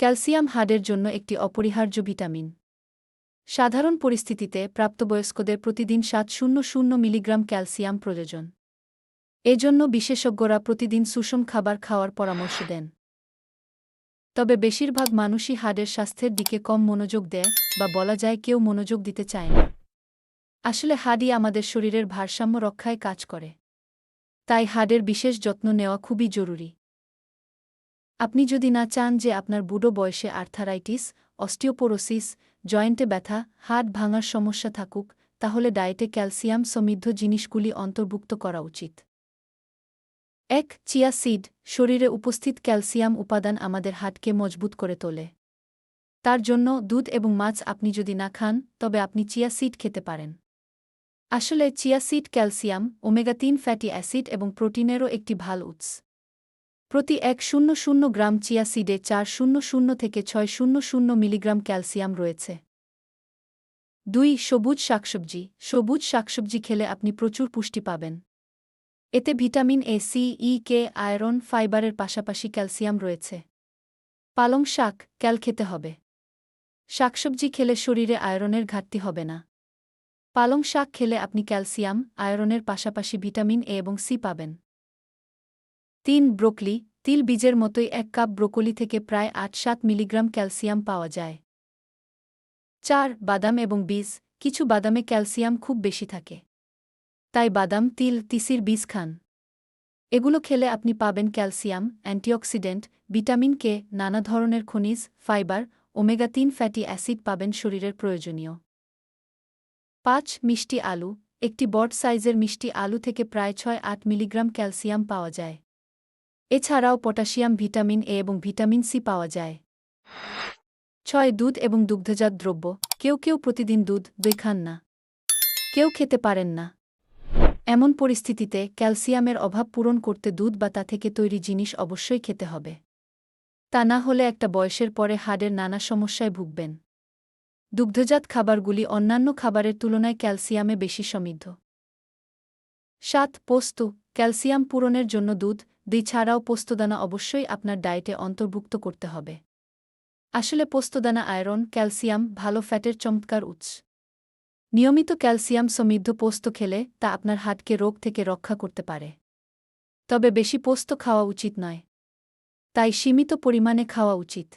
Calcium হাড়ের জন্য একটি অপরিহার্য ভিটামিন। সাধারণ পরিস্থিতিতে প্রাপ্তবয়স্কদের প্রতিদিন সাত শূন্য শূন্য মিলিগ্রাম ক্যালসিয়াম প্রয়োজন। এজন্য বিশেষজ্ঞরা প্রতিদিন সুষম খাবার খাওয়ার পরামর্শ দেন। তবে বেশিরভাগ মানুষই হাড়ের স্বাস্থ্যের দিকে কম মনোযোগ দেয় বা বলা যায় কেউ মনোযোগ দিতে চায় না। আসলে হাড়ই আমাদের শরীরের ভারসাম্য রক্ষায় কাজ করে। তাই হাড়ের বিশেষ যত্ন নেওয়া খুবই জরুরি। আপনি যদি না চান যে আপনার বুড়ো বয়সে আর্থারাইটিস, অস্টিওপোরোসিস, জয়েন্টে ব্যথা, হাড় ভাঙার সমস্যা থাকুক, তাহলে ডায়েটে ক্যালসিয়াম সমৃদ্ধ জিনিসগুলি অন্তর্ভুক্ত করা উচিত। এক, চিয়া সিড, শরীরে উপস্থিত ক্যালসিয়াম উপাদান আমাদের হাটকে মজবুত করে তোলে। তার জন্য দুধ এবং মাছ আপনি যদি না খান, তবে আপনি চিয়া সিড খেতে পারেন। আসলে চিয়া সিড ক্যালসিয়াম, ওমেগা তিন ফ্যাটি অ্যাসিড এবং প্রোটিনেরও একটি ভালো উৎস। প্রতি এক শূন্য শূন্য গ্রাম চিয়া সিডে চার শূন্য শূন্য থেকে ছয় শূন্য শূন্য মিলিগ্রাম ক্যালসিয়াম রয়েছে। দুই, সবুজ শাকসবজি। সবুজ শাকসবজি খেলে আপনি প্রচুর পুষ্টি পাবেন। এতে vitamin A, C, E, K, iron, ফাইবারের পাশাপাশি ক্যালসিয়াম রয়েছে। পালং শাক, ক্যাল খেতে হবে। শাকসবজি খেলে শরীরে আয়রনের ঘাটতি হবে না। পালং শাক খেলে আপনি ক্যালসিয়াম, আয়রনের পাশাপাশি ভিটামিন এ এবং সি পাবেন। তিন, ব্রোকলি। তিল বীজের মতোই এক কাপ ব্রোকলি থেকে প্রায় আট সাত মিলিগ্রাম ক্যালসিয়াম পাওয়া যায়। চার, বাদাম এবং বীজ, কিছু বাদামে ক্যালসিয়াম খুব বেশি থাকে। তাই বাদাম, তিল, তিসির বীজ খান। এগুলো খেলে আপনি পাবেন ক্যালসিয়াম, অ্যান্টিঅক্সিডেন্ট, ভিটামিন কে, নানা ধরনের খনিজ, ফাইবার ওমেগা তিন ফ্যাটি অ্যাসিড পাবেন শরীরের প্রয়োজনীয়। পাঁচ, মিষ্টি আলু, একটি বড় সাইজের মিষ্টি আলু থেকে প্রায় ছয় আট মিলিগ্রাম ক্যালসিয়াম পাওয়া যায়। এছাড়াও পটাশিয়াম, ভিটামিন এ এবং ভিটামিন সি পাওয়া যায়। ছয়, দুধ এবং দুগ্ধজাত দ্রব্য। কেউ কেউ প্রতিদিন দুধ, দই খান না। কেউ খেতে পারেন না। এমন পরিস্থিতিতে ক্যালসিয়ামের অভাব পূরণ করতে দুধ বা তা থেকে তৈরি জিনিস অবশ্যই খেতে হবে। তা না হলে একটা বয়সের পরে হাড়ের নানা সমস্যায় ভুগবেন। দুগ্ধজাত খাবারগুলি অন্যান্য খাবারের তুলনায় ক্যালসিয়ামে বেশি সমৃদ্ধ। সাত, পোস্ত। ক্যালসিয়াম পূরণের জন্য দুধ দুই ছাড়াও পোস্তদানা অবশ্যই আপনার ডায়েটে অন্তর্ভুক্ত করতে হবে। আসলে পোস্তদানা আয়রন, ক্যালসিয়াম ভালো ফ্যাটের চমৎকার উৎস। নিয়মিত ক্যালসিয়াম সমৃদ্ধ পোস্ত খেলে তা আপনার হাটকে রোগ থেকে রক্ষা করতে পারে। তবে বেশি পোস্ত খাওয়া উচিত নয়। তাই সীমিত পরিমাণে খাওয়া উচিত।